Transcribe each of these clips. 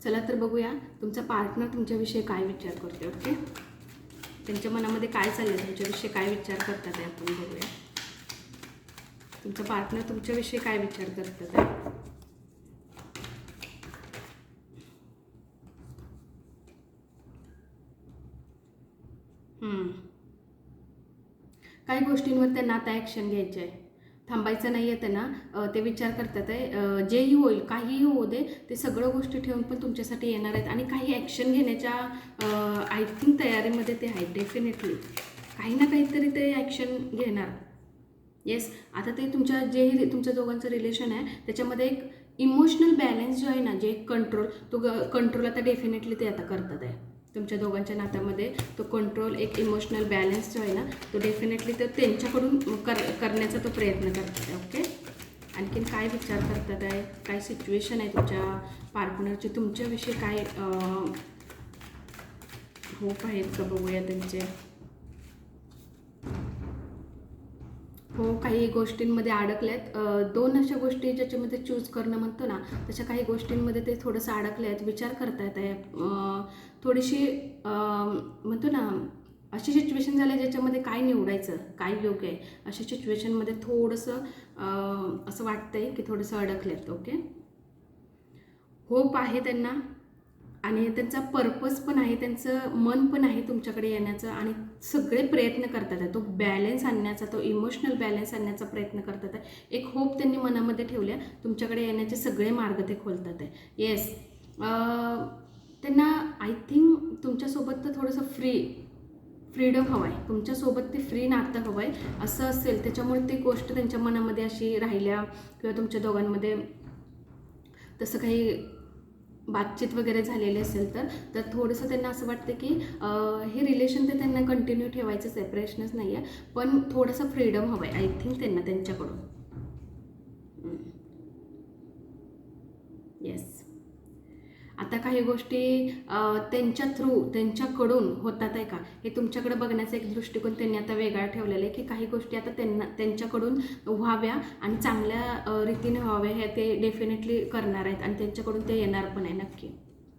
चला तर बघूया तुमचा पार्टनर तुमच्याविषयी काय विचार करते ओके त्यांच्या मनामध्ये काय चाललं आहे तुमच्याविषयी काय विचार करतात आहे आपण बघूया. तुमचा पार्टनर तुमच्याविषयी काय विचार करतात आहे? काही गोष्टींवर त्यांना आता ॲक्शन घ्यायचे आहे थांबायचं नाही आहे त्यांना ते विचार करतात आहे जेही होईल काहीही होऊ दे ते सगळं गोष्टी ठेवून पण तुमच्यासाठी येणार आहेत. आणि काही ॲक्शन घेण्याच्या आय थिंक तयारीमध्ये ते आहेत डेफिनेटली काही ना काहीतरी ते ॲक्शन घेणार. येस आता ते तुमच्या जेही तुमच्या दोघांचं रिलेशन आहे त्याच्यामध्ये एक इमोशनल बॅलन्स जो आहे ना जे एक कंट्रोल तो कंट्रोल आता डेफिनेटली ते आता करतात आहे. तुमच्या दोघांच्या नात्यामध्ये तो कंट्रोल एक इमोशनल बॅलन्स जो आहे ना तो डेफिनेटली तो त्यांच्याकडून कर करण्याचा तो प्रयत्न करतात ओके आणखीन काय विचार करतात आहे? काय सिच्युएशन आहे तुमच्या पार्टनरची तुमच्याविषयी काय होप आहेत का? बघूया त्यांचे. हो काही गोष्टींमध्ये अडकल्यात दोन अशा गोष्टी ज्याच्यामध्ये चूज करणं म्हणतो ना तशा काही गोष्टींमध्ये ते थोडंसं अडकले आहेत विचार करतायत आहे. थोडीशी म्हणतो ना अशी सिच्युएशन झाली आहे ज्याच्यामध्ये काय निवडायचं काय योग्य आहे अशा सिच्युएशनमध्ये थोडंसं असं असं वाटतंय की थोडंसं अडकलेत ओके? होप आहे त्यांना. आणि त्यांचा पर्पज पण आहे त्यांचं मन पण आहे तुमच्याकडे येण्याचं आणि सगळे प्रयत्न करतात आहे. तो बॅलन्स आणण्याचा तो इमोशनल बॅलन्स आणण्याचा प्रयत्न करतात आहे. एक होप त्यांनी मनामध्ये ठेवल्या तुमच्याकडे येण्याचे सगळे मार्ग ते खोलतात आहे. येस त्यांना आय थिंक तुमच्यासोबत तर थोडंसं फ्री फ्रीडम हवं आहे तुमच्यासोबत ते फ्री नातं हवं आहे असं असेल त्याच्यामुळे ती गोष्ट त्यांच्या मनामध्ये अशी राहिल्या किंवा तुमच्या दोघांमध्ये तसं काही बातचीत वगैरे झालेली असेल तर तर थोडंसं त्यांना असं वाटतं की हे रिलेशन तर त्यांना कंटिन्यू ठेवायचं सेपरेशनच नाही आहे पण थोडंसं फ्रीडम हवं आहे आय थिंक त्यांना त्यांच्याकडून येस आता काही गोष्टी त्यांच्या थ्रू त्यांच्याकडून होतात आहे का? हे तुमच्याकडे बघण्याचा एक दृष्टिकोन त्यांनी आता वेगळा ठेवलेला आहे की काही गोष्टी आता त्यांना त्यांच्याकडून व्हाव्या आणि चांगल्या रीतीने व्हाव्या हे ते डेफिनेटली करणार आहेत आणि त्यांच्याकडून ते येणार पण आहे नक्की.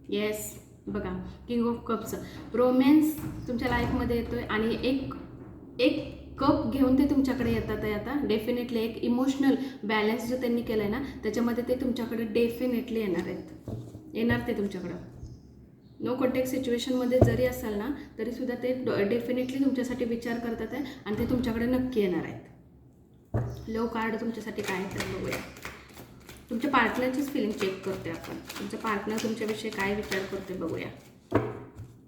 येस बघा किंग ऑफ कप्स रोमॅन्स तुमच्या लाईफमध्ये येतो आहे आणि एक एक कप घेऊन ते तुमच्याकडे येतात आहे आता. डेफिनेटली एक इमोशनल बॅलन्स जो त्यांनी केला आहे ना त्याच्यामध्ये ते तुमच्याकडे डेफिनेटली येणार आहेत. येणार ते तुमच्याकडं. नो कॉन्टॅक्ट सिच्युएशनमध्ये जरी असाल ना तरीसुद्धा ते डेफिनेटली तुमच्यासाठी विचार करतात आहे आणि ते तुमच्याकडे नक्की येणार आहेत. लो कार्ड तुमच्यासाठी काय तर बघूया. तुमच्या पार्टनरचीच फिलिंग चेक करते आपण. तुमचा पार्टनर तुमच्याविषयी काय विचार करते बघूया.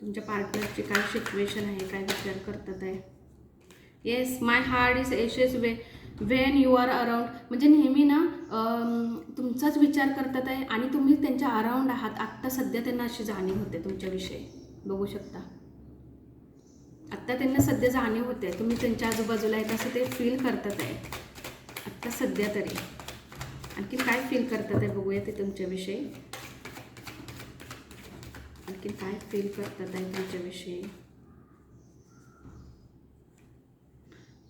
तुमच्या पार्टनरची काय सिच्युएशन आहे काय विचार करतात आहे. Yes my heart is ashes way when you are around म्हणजे नेहमी ना तुमचाच विचार करतात आहे आणि तुम्ही त्यांच्या अराउंड आहात. आत्ता सध्या त्यांना अशी जाणीव होते तुमच्याविषयी. बघू शकता. आत्ता त्यांना सध्या जाणीव होते. तुम्ही त्यांच्या आजूबाजूला आहेत असं ते फील करतात आहे. आत्ता सध्या तरी. आणखीन काय फील करतात आहे बघूया ते तुमच्याविषयी. आणखीन काय फील करतात आहे तुमच्याविषयी.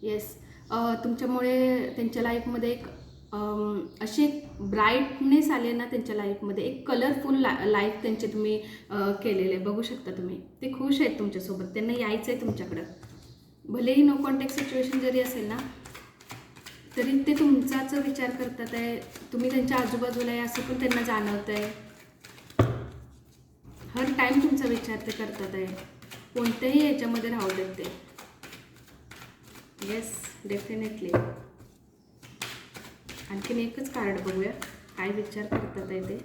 येस तुमच्यामुळे त्यांच्या लाईफमध्ये एक अशी एक ब्राईटनेस आले ना त्यांच्या लाईफमध्ये एक कलरफुल ला लाईफ त्यांचे तुम्ही केलेले बघू शकता तुम्ही. ते खुश आहेत तुमच्यासोबत. त्यांना यायचं आहे तुमच्याकडं. भलेही नो कॉन्टॅक्ट सिच्युएशन जरी असेल ना तरी ते तुमचाच विचार करतात आहे. तुम्ही त्यांच्या आजूबाजूला आहे असं पण त्यांना जाणवतं आहे हर टाईम तुमचा विचार ते करतात आहे. कोणत्याही याच्यामध्ये राहू देत ते येस डेफिनेटली आणखीन एकच कार्ड बघूया. काय विचार करतात आहे ते?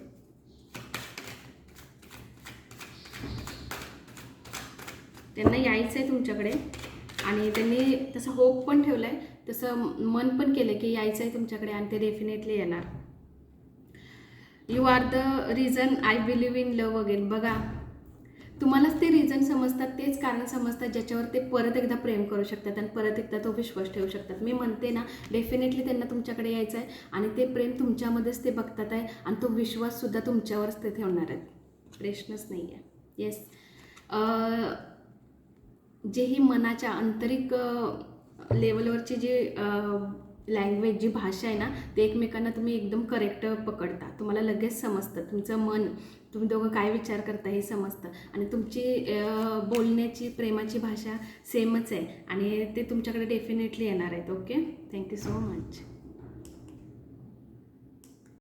त्यांना यायचं आहे तुमच्याकडे. आणि त्यांनी तसं होप पण ठेवलं आहे तसं मन पण केलं की यायचं आहे तुमच्याकडे आणि ते डेफिनेटली येणार. You are the reason I believe in love again बघा तुम्हालाच ते रिझन समजतात कारण समजतात ज्याच्यावर ते परत एकदा प्रेम करू शकतात आणि परत एकदा तो विश्वास ठेवू शकतात. मी म्हणते ना डेफिनेटली त्यांना तुमच्याकडे यायचं आहे आणि ते प्रेम तुमच्यामध्येच ते बघतात आहे आणि तो विश्वाससुद्धा तुमच्यावरच ते ठेवणार आहेत. प्रश्नच नाही आहे येस जे ही मनाच्या आंतरिक लेवलवरचे जे लँग्वेज जी भाषा आहे ना ते एकमेकांना तुम्ही एकदम करेक्ट पकडता. तुम्हाला लगेच समजतं. तुमचं मन तुम्ही दोघं काय विचार करता हे समजतं. आणि तुमची बोलण्याची प्रेमाची भाषा सेमच आहे. आणि ते तुमच्याकडे डेफिनेटली येणार आहेत ओके थँक्यू सो मच